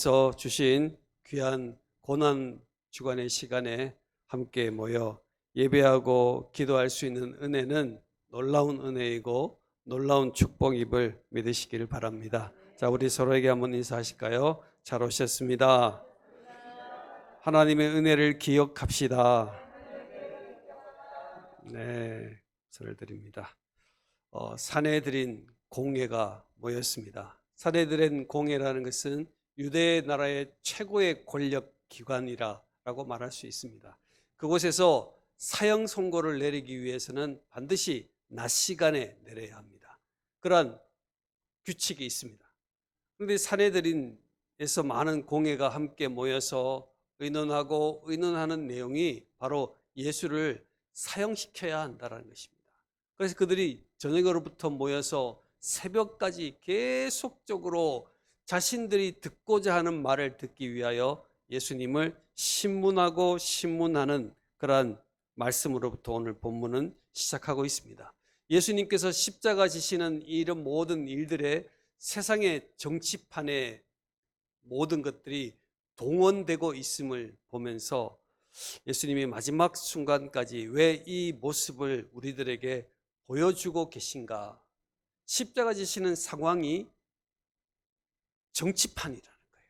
서 주신 귀한 고난 주간의 시간에 함께 모여 예배하고 기도할 수 있는 은혜는 놀라운 은혜이고 놀라운 축복임을 믿으시기를 바랍니다. 자, 우리 서로에게 한번 인사하실까요? 잘 오셨습니다. 하나님의 은혜를 기억합시다. 네, 설을 드립니다. 어, 드린 공예가 모였습니다. 드린 공예라는 것은 유대 나라의 최고의 권력 기관이라고 말할 수 있습니다. 그곳에서 사형 선고를 내리기 위해서는 반드시 낮 시간에 내려야 합니다. 그러한 규칙이 있습니다. 그런데 사내들인에서 많은 공예가 함께 모여서 의논하고 의논하는 내용이 바로 예수를 사형시켜야 한다는 것입니다. 그래서 그들이 저녁으로부터 모여서 새벽까지 계속적으로 자신들이 듣고자 하는 말을 듣기 위하여 예수님을 신문하고 신문하는 그러한 말씀으로부터 오늘 본문은 시작하고 있습니다. 예수님께서 십자가 지시는 이런 모든 일들에 세상의 정치판에 모든 것들이 동원되고 있음을 보면서 예수님이 마지막 순간까지 왜 이 모습을 우리들에게 보여주고 계신가? 십자가 지시는 상황이 정치판이라는 거예요.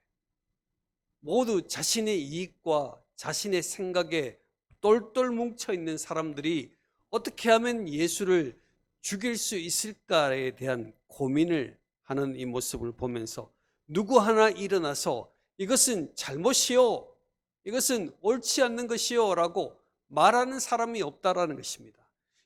모두 자신의 이익과 자신의 생각에 똘똘 뭉쳐 있는 사람들이 어떻게 하면 예수를 죽일 수 있을까에 대한 고민을 하는 이 모습을 보면서 누구 하나 일어나서 이것은 잘못이요. 이것은 옳지 않는 것이요. 라고 말하는 사람이 없다라는 것입니다.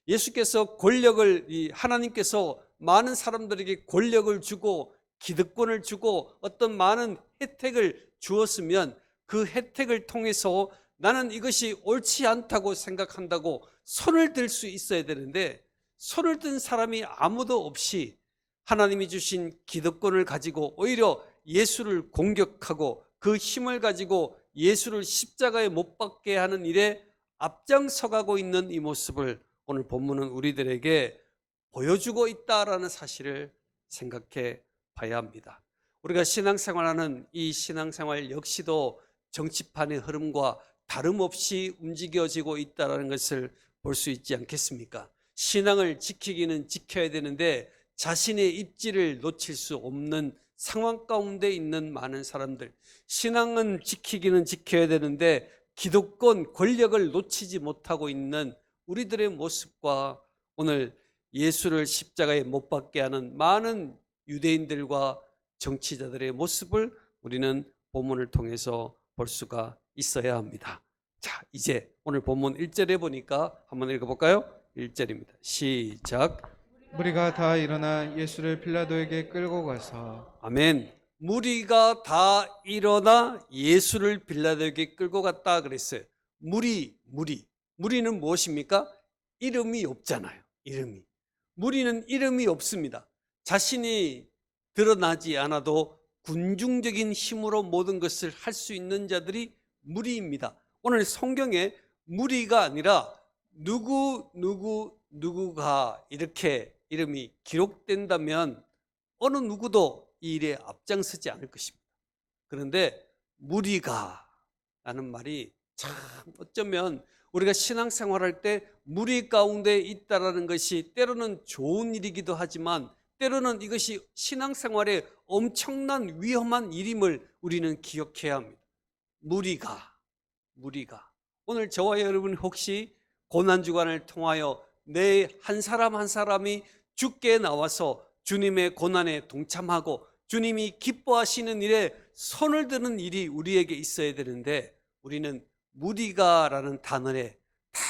예수께서 권력을, 이 하나님께서 많은 사람들에게 권력을 주고 기득권을 주고 어떤 많은 혜택을 주었으면 그 혜택을 통해서 나는 이것이 옳지 않다고 생각한다고 손을 들 수 있어야 되는데 손을 든 사람이 아무도 없이 하나님이 주신 기득권을 가지고 오히려 예수를 공격하고 그 힘을 가지고 예수를 십자가에 못 박게 하는 일에 앞장서가고 있는 이 모습을 오늘 본문은 우리들에게 보여주고 있다라는 사실을 생각해 봐야 합니다. 우리가 신앙생활하는 이 신앙생활 역시도 정치판의 흐름과 다름없이 움직여지고 있다는 것을 볼 수 있지 않겠습니까? 신앙을 지키기는 지켜야 되는데 자신의 입지를 놓칠 수 없는 상황 가운데 있는 많은 사람들. 신앙은 지키기는 지켜야 되는데 기독권 권력을 놓치지 못하고 있는 우리들의 모습과 오늘 예수를 십자가에 못 박게 하는 많은 유대인들과 정치자들의 모습을 우리는 본문을 통해서 볼 수가 있어야 합니다. 자, 이제 오늘 본문 1절에 보니까 한번 읽어볼까요? 1절입니다. 시작. 무리가 다 일어나 예수를 빌라도에게 끌고 가서 아멘. 무리가 다 일어나 예수를 빌라도에게 끌고 갔다 그랬어요. 무리, 무리. 무리는 무엇입니까? 이름이 없잖아요. 이름이. 무리는 이름이 없습니다. 자신이 드러나지 않아도 군중적인 힘으로 모든 것을 할 수 있는 자들이 무리입니다. 오늘 성경에 무리가 아니라 누구, 누구, 누구가 이렇게 이름이 기록된다면 어느 누구도 이 일에 앞장서지 않을 것입니다. 그런데 무리가 라는 말이 참 어쩌면 우리가 신앙생활할 때 무리 가운데 있다라는 것이 때로는 좋은 일이기도 하지만 때로는 이것이 신앙생활에 엄청난 위험한 일임을 우리는 기억해야 합니다. 무리가, 무리가. 오늘 저와 여러분 혹시 고난주간을 통하여 내 한 사람 한 사람이 죽게 나와서 주님의 고난에 동참하고 주님이 기뻐하시는 일에 손을 드는 일이 우리에게 있어야 되는데 우리는 무리가라는 단어에 다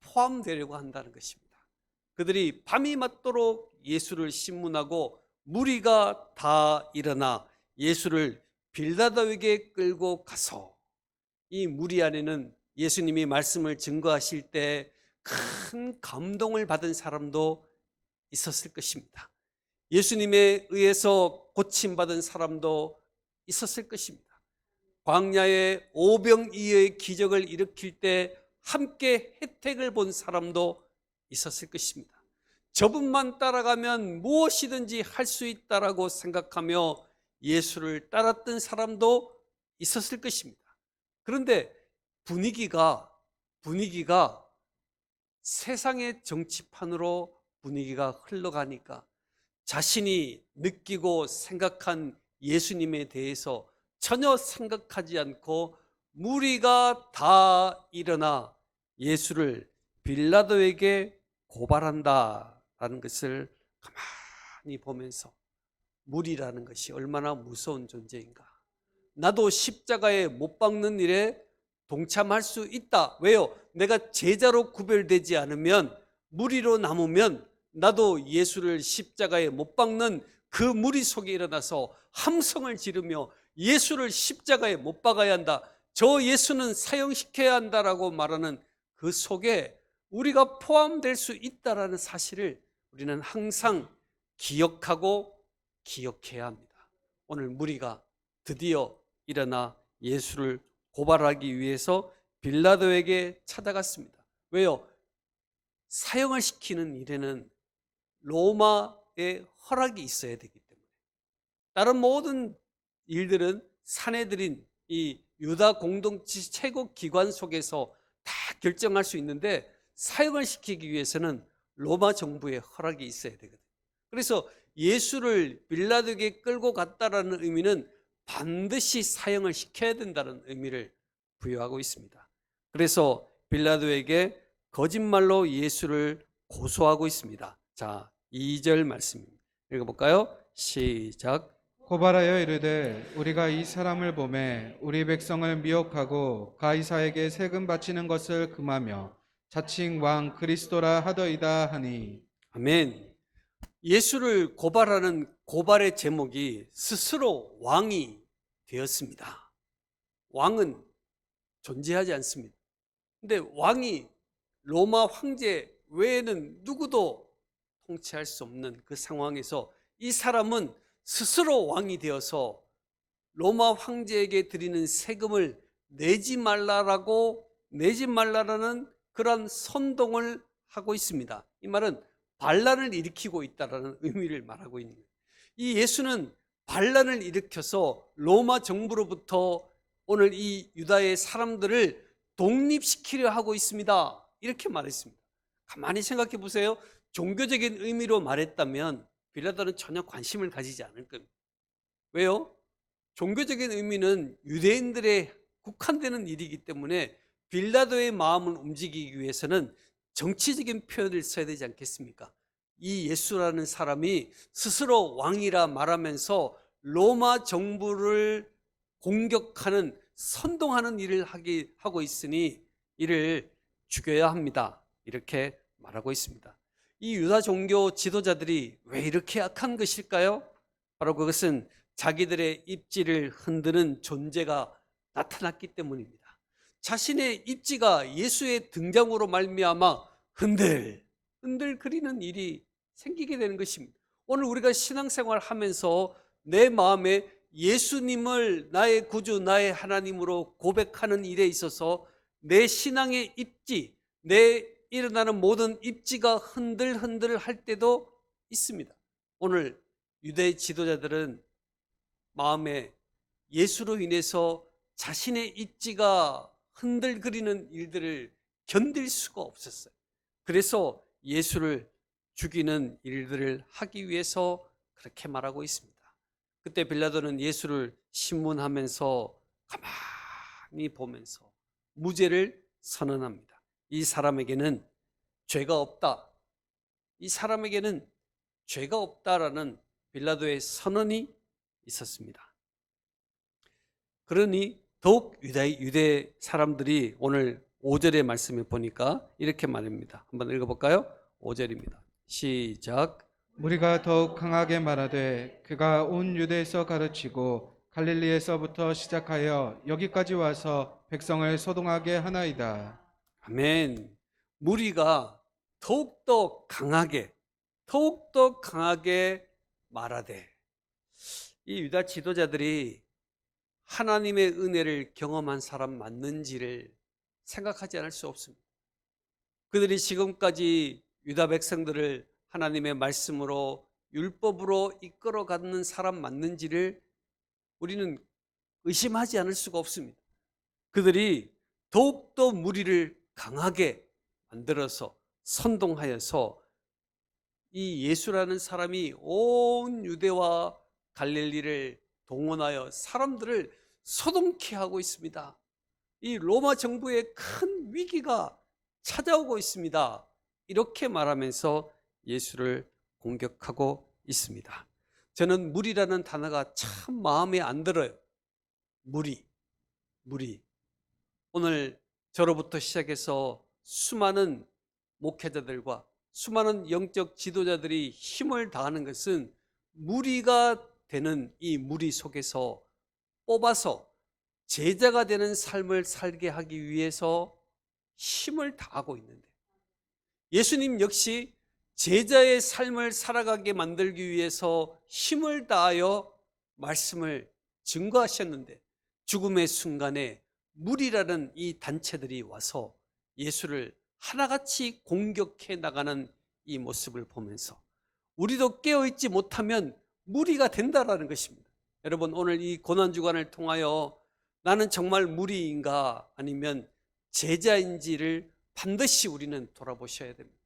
포함되려고 한다는 것입니다. 그들이 밤이 맞도록 예수를 신문하고 무리가 다 일어나 예수를 빌다도에게 끌고 가서 이 무리 안에는 예수님이 말씀을 증거하실 때 큰 감동을 받은 사람도 있었을 것입니다. 예수님에 의해서 고침받은 사람도 있었을 것입니다. 광야의 오병이어의 기적을 일으킬 때 함께 혜택을 본 사람도 있었을 것입니다. 저분만 따라가면 무엇이든지 할 수 있다라고 생각하며 예수를 따랐던 사람도 있었을 것입니다. 그런데 분위기가 분위기가 세상의 정치판으로 분위기가 흘러가니까 자신이 느끼고 생각한 예수님에 대해서 전혀 생각하지 않고 무리가 다 일어나 예수를 빌라도에게 고발한다 라는 것을 가만히 보면서 무리라는 것이 얼마나 무서운 존재인가. 나도 십자가에 못 박는 일에 동참할 수 있다. 왜요? 내가 제자로 구별되지 않으면 무리로 남으면 나도 예수를 십자가에 못 박는 그 무리 속에 일어나서 함성을 지르며 예수를 십자가에 못 박아야 한다. 저 예수는 사형시켜야 한다라고 말하는 그 속에 우리가 포함될 수 있다라는 사실을 우리는 항상 기억하고 기억해야 합니다. 오늘 무리가 드디어 일어나 예수를 고발하기 위해서 빌라도에게 찾아갔습니다. 왜요? 사형을 시키는 일에는 로마의 허락이 있어야 되기 때문에 다른 모든 일들은 사내들인 이 유다 공동체 최고 기관 속에서 다 결정할 수 있는데 사형을 시키기 위해서는 로마 정부의 허락이 있어야 되거든요. 그래서 예수를 빌라도에게 끌고 갔다라는 의미는 반드시 사형을 시켜야 된다는 의미를 부여하고 있습니다. 그래서 빌라도에게 거짓말로 예수를 고소하고 있습니다. 자, 2절 말씀 읽어볼까요? 시작. 고발하여 이르되 우리가 이 사람을 보매 우리 백성을 미혹하고 가이사에게 세금 바치는 것을 금하며 자칭 왕 그리스도라 하더이다 하니 아멘. 예수를 고발하는 고발의 제목이 스스로 왕이 되었습니다. 왕은 존재하지 않습니다. 근데 왕이 로마 황제 외에는 누구도 통치할 수 없는 그 상황에서 이 사람은 스스로 왕이 되어서 로마 황제에게 드리는 세금을 내지 말라라고 내지 말라라는 그런 선동을 하고 있습니다. 이 말은 반란을 일으키고 있다라는 의미를 말하고 있는 거예요. 이 예수는 반란을 일으켜서 로마 정부로부터 오늘 이 유다의 사람들을 독립시키려 하고 있습니다. 이렇게 말했습니다. 가만히 생각해 보세요. 종교적인 의미로 말했다면 빌라도는 전혀 관심을 가지지 않을 겁니다. 왜요? 종교적인 의미는 유대인들의 국한되는 일이기 때문에 빌라도의 마음을 움직이기 위해서는 정치적인 표현을 써야 되지 않겠습니까? 이 예수라는 사람이 스스로 왕이라 말하면서 로마 정부를 공격하는 선동하는 일을 하기 하고 있으니 이를 죽여야 합니다. 이렇게 말하고 있습니다. 이 유다 종교 지도자들이 왜 이렇게 악한 것일까요? 바로 그것은 자기들의 입지를 흔드는 존재가 나타났기 때문입니다. 자신의 입지가 예수의 등장으로 말미암아 흔들 흔들거리는 일이 생기게 되는 것입니다. 오늘 우리가 신앙생활 하면서 내 마음에 예수님을 나의 구주, 나의 하나님으로 고백하는 일에 있어서 내 신앙의 입지, 내 일어나는 모든 입지가 흔들흔들 할 때도 있습니다. 오늘 유대 지도자들은 마음에 예수로 인해서 자신의 입지가 흔들거리는 일들을 견딜 수가 없었어요. 그래서 예수를 죽이는 일들을 하기 위해서 그렇게 말하고 있습니다. 그때 빌라도는 예수를 신문하면서 가만히 보면서 무죄를 선언합니다. 이 사람에게는 죄가 없다. 이 사람에게는 죄가 없다라는 빌라도의 선언이 있었습니다. 그러니 더욱 유대, 유대 사람들이 오늘 5절의 말씀을 보니까 이렇게 말합니다. 한번 읽어볼까요? 5절입니다. 시작. 우리가 더욱 강하게 말하되 그가 온 유대에서 가르치고 갈릴리에서부터 시작하여 여기까지 와서 백성을 소동하게 하나이다. 아멘. 무리가 더욱더 강하게, 더욱더 강하게 말하되, 이 유다 지도자들이 하나님의 은혜를 경험한 사람 맞는지를 생각하지 않을 수 없습니다. 그들이 지금까지 유다 백성들을 하나님의 말씀으로 율법으로 이끌어 가는 사람 맞는지를 우리는 의심하지 않을 수가 없습니다. 그들이 더욱더 무리를 강하게 만들어서 선동하여서 이 예수라는 사람이 온 유대와 갈릴리를 동원하여 사람들을 소동케 하고 있습니다. 이 로마 정부에 큰 위기가 찾아오고 있습니다. 이렇게 말하면서 예수를 공격하고 있습니다. 저는 무리라는 단어가 참 마음에 안 들어요. 무리, 무리. 오늘 저로부터 시작해서 수많은 목회자들과 수많은 영적 지도자들이 힘을 다하는 것은 무리가 되는 이 무리 속에서 뽑아서 제자가 되는 삶을 살게 하기 위해서 힘을 다하고 있는데 예수님 역시 제자의 삶을 살아가게 만들기 위해서 힘을 다하여 말씀을 증거하셨는데 죽음의 순간에 무리라는 이 단체들이 와서 예수를 하나같이 공격해 나가는 이 모습을 보면서 우리도 깨어있지 못하면 무리가 된다라는 것입니다. 여러분 오늘 이 고난 주간을 통하여 나는 정말 무리인가 아니면 제자인지를 반드시 우리는 돌아보셔야 됩니다.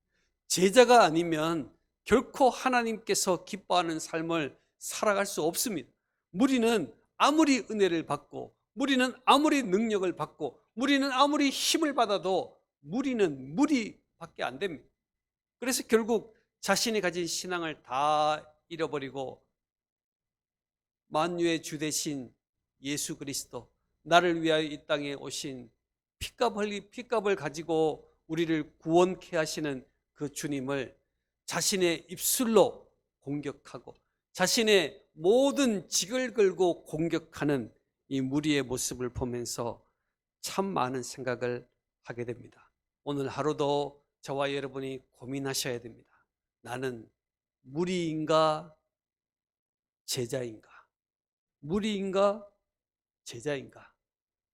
제자가 아니면 결코 하나님께서 기뻐하는 삶을 살아갈 수 없습니다. 무리는 아무리 은혜를 받고 무리는 아무리 능력을 받고 무리는 아무리 힘을 받아도 무리는 무리밖에 안 됩니다. 그래서 결국 자신이 가진 신앙을 다 잃어버리고 만유의 주 대신 예수 그리스도 나를 위하여 이 땅에 오신 피값을 피값을 가지고 우리를 구원케 하시는 그 주님을 자신의 입술로 공격하고 자신의 모든 직을 걸고 공격하는 이 무리의 모습을 보면서 참 많은 생각을 하게 됩니다. 오늘 하루도 저와 여러분이 고민하셔야 됩니다. 나는 무리인가 제자인가? 무리인가 제자인가?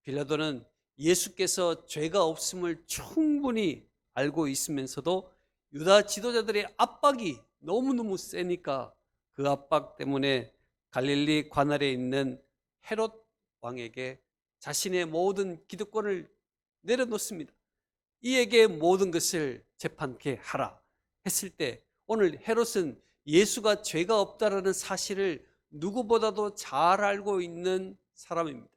빌라도는 예수께서 죄가 없음을 충분히 알고 있으면서도 유다 지도자들의 압박이 너무너무 세니까 그 압박 때문에 갈릴리 관할에 있는 헤롯 왕에게 자신의 모든 기득권을 내려놓습니다. 이에게 모든 것을 재판케 하라 했을 때 오늘 헤롯은 예수가 죄가 없다라는 사실을 누구보다도 잘 알고 있는 사람입니다.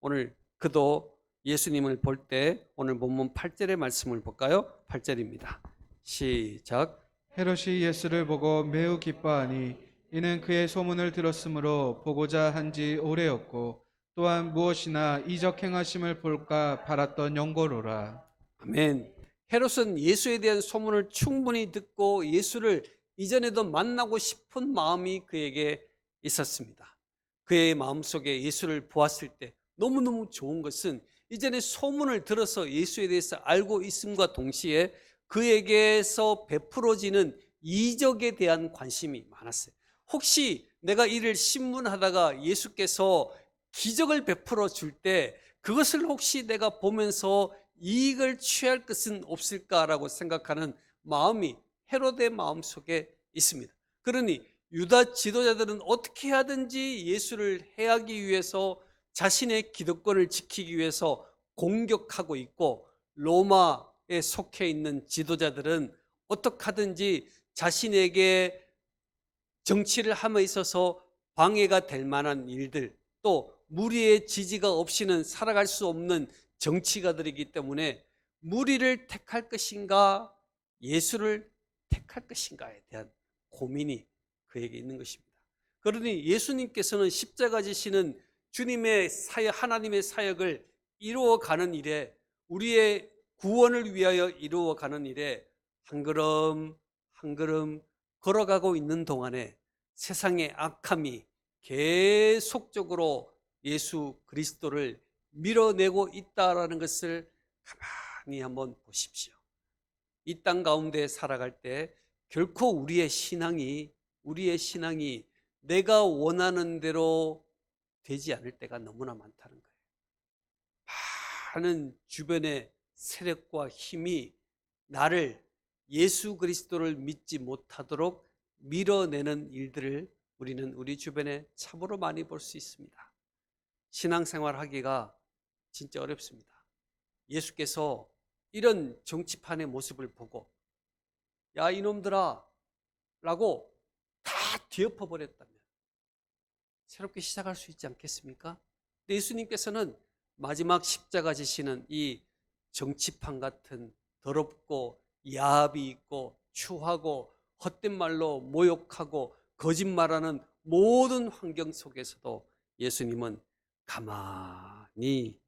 오늘 그도 예수님을 볼 때 오늘 본문 8절의 말씀을 볼까요? 8절입니다. 시작. 헤롯이 예수를 보고 매우 기뻐하니 이는 그의 소문을 들었으므로 보고자 한 지 오래였고 또한 무엇이나 이적 행하심을 볼까 바랐던 영고로라. 아멘. 헤롯은 예수에 대한 소문을 충분히 듣고 예수를 이전에도 만나고 싶은 마음이 그에게 있었습니다. 그의 마음속에 예수를 보았을 때 너무너무 좋은 것은 이전에 소문을 들어서 예수에 대해서 알고 있음과 동시에 그에게서 베풀어지는 이적에 대한 관심이 많았어요. 혹시 내가 이를 신문하다가 예수께서 기적을 베풀어 줄 때 그것을 혹시 내가 보면서 이익을 취할 것은 없을까라고 생각하는 마음이 헤롯의 마음속에 있습니다. 그러니 유다 지도자들은 어떻게 하든지 예수를 해하기 위해서 자신의 기득권을 지키기 위해서 공격하고 있고 로마에 속해 있는 지도자들은 어떻게 하든지 자신에게 정치를 함에 있어서 방해가 될 만한 일들 또 무리의 지지가 없이는 살아갈 수 없는 정치가들이기 때문에 무리를 택할 것인가 예수를 택할 것인가에 대한 고민이 그에게 있는 것입니다. 그러니 예수님께서는 십자가 지시는 주님의 사역, 하나님의 사역을 이루어가는 일에 우리의 구원을 위하여 이루어가는 일에 한 걸음 한 걸음 걸어가고 있는 동안에 세상의 악함이 계속적으로 예수 그리스도를 밀어내고 있다라는 것을 가만히 한번 보십시오. 이 땅 가운데 살아갈 때 결코 우리의 신앙이 우리의 신앙이 내가 원하는 대로 되지 않을 때가 너무나 많다는 거예요. 많은 주변의 세력과 힘이 나를 예수 그리스도를 믿지 못하도록 밀어내는 일들을 우리는 우리 주변에 참으로 많이 볼 수 있습니다. 신앙생활 하기가 진짜 어렵습니다. 예수께서 이런 정치판의 모습을 보고 야 이놈들아 라고 다 뒤엎어 버렸다면 새롭게 시작할 수 있지 않겠습니까? 예수님께서는 마지막 십자가 지시는 이 정치판 같은 더럽고 야합이 있고 추하고 헛된 말로 모욕하고 거짓말하는 모든 환경 속에서도 예수님은 가만히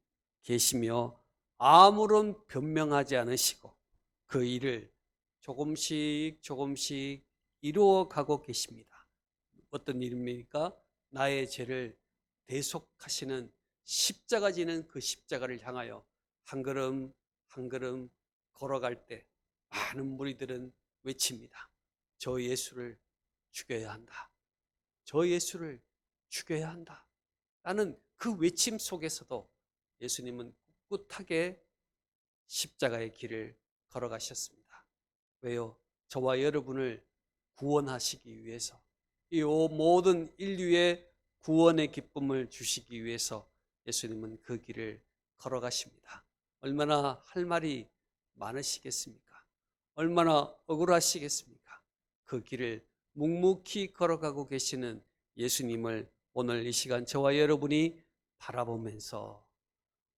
계시며 아무런 변명하지 않으시고 그 일을 조금씩 조금씩 이루어 가고 계십니다. 어떤 일입니까? 나의 죄를 대속하시는 십자가 지는 그 십자가를 향하여 한 걸음 한 걸음 걸어갈 때 많은 무리들은 외칩니다. 저 예수를 죽여야 한다. 저 예수를 죽여야 한다. 라는 그 외침 속에서도 예수님은 꿋꿋하게 십자가의 길을 걸어가셨습니다. 왜요? 저와 여러분을 구원하시기 위해서 이 모든 인류의 구원의 기쁨을 주시기 위해서 예수님은 그 길을 걸어가십니다. 얼마나 할 말이 많으시겠습니까? 얼마나 억울하시겠습니까? 그 길을 묵묵히 걸어가고 계시는 예수님을 오늘 이 시간 저와 여러분이 바라보면서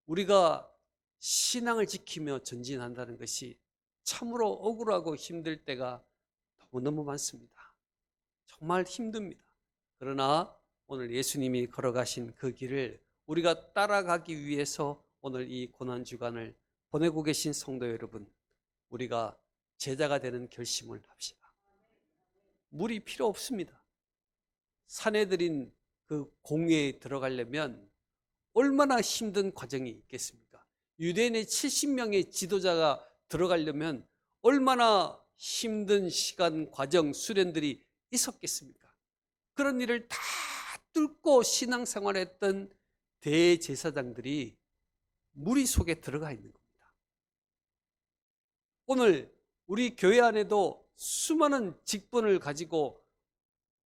우리가 신앙을 지키며 전진한다는 것이 참으로 억울하고 힘들 때가 너무너무 많습니다. 정말 힘듭니다. 그러나 오늘 예수님이 걸어가신 그 길을 우리가 따라가기 위해서 오늘 이 고난 주간을 보내고 계신 성도 여러분, 우리가 제자가 되는 결심을 합시다. 물이 필요 없습니다. 산에 들인 그 공회에 들어가려면 얼마나 힘든 과정이 있겠습니까? 유대인의 70명의 지도자가 들어가려면 얼마나 힘든 시간, 과정, 수련들이 있었겠습니까? 그런 일을 다 뚫고 신앙생활했던 대제사장들이 무리 속에 들어가 있는 겁니다. 오늘 우리 교회 안에도 수많은 직분을 가지고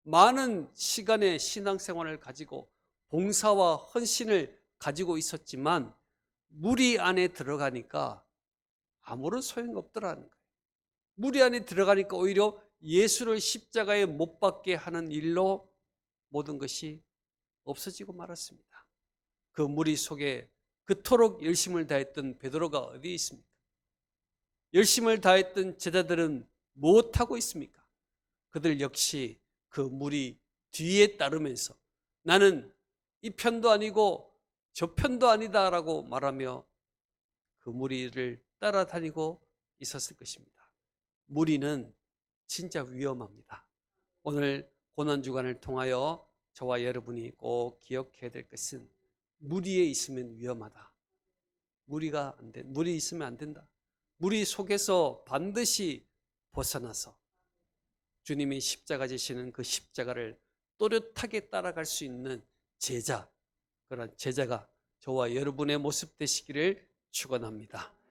많은 시간의 신앙생활을 가지고 봉사와 헌신을 가지고 있었지만 무리 안에 들어가니까 아무런 소용이 없더라는 거예요. 무리 안에 들어가니까 오히려 예수를 십자가에 못 박게 하는 일로 모든 것이 없어지고 말았습니다. 그 무리 속에 그토록 열심을 다했던 베드로가 어디 있습니까? 열심을 다했던 제자들은 무엇하고 있습니까? 그들 역시 그 무리 뒤에 따르면서 나는 이 편도 아니고 저 편도 아니다라고 말하며 그 무리를 따라다니고 있었을 것입니다. 무리는 진짜 위험합니다. 오늘 고난주간을 통하여 저와 여러분이 꼭 기억해야 될 것은 무리에 있으면 위험하다. 무리가 안 돼. 무리 있으면 안 된다. 무리 속에서 반드시 벗어나서 주님이 십자가 지시는 그 십자가를 또렷하게 따라갈 수 있는 제자, 그런 제자가 저와 여러분의 모습 되시기를 축원합니다.